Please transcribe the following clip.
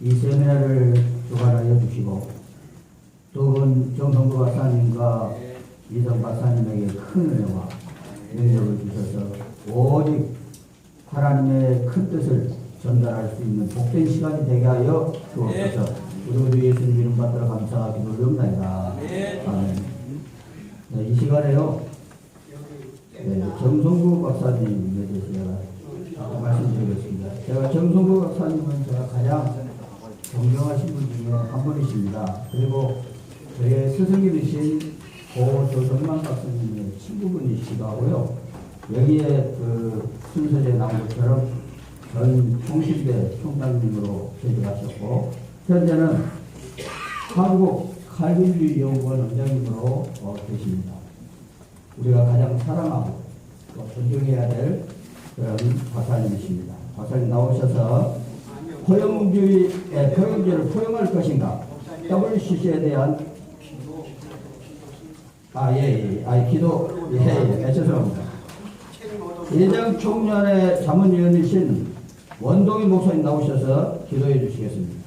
이 세미나를 주관하여 주시고 두분 정성구 박사님과 이성 박사님에게 큰 은혜와 능력을 주셔서 오직 하나님의 큰 뜻을 전달할 수 있는 복된 시간이 되게 하여 주옵소서. 우리 모두 예수님 이름 받들어 감사하 기도를 옵나이다. 아멘. 네, 이 시간에요. 네, 정성구 박사님에 대해서 제가 말씀드리겠습니다. 제가 정성구 박사님은 제가 가장 존경하신 분 중에 한 분이십니다. 그리고 저의 스승님이신 고 조성만 박사님의 친구분이시기도 하고요. 여기에 그 순서에 나온 것처럼 전 통신대 총장님으로 재직하셨고 현재는 한국 칼빈주의 연구원 원장님으로 어, 계십니다. 우리가 가장 사랑하고 또 존중해야 될 그런 박사님이십니다. 박사님 나오셔서 포용주의, 예, 포용주의를 포용할 것인가? WCC에 대한 아, 예, 예. 아, 기도, 예, 예. 예 죄송합니다. 예정 총련의 자문위원이신 원동희 목사님 나오셔서 기도해 주시겠습니다.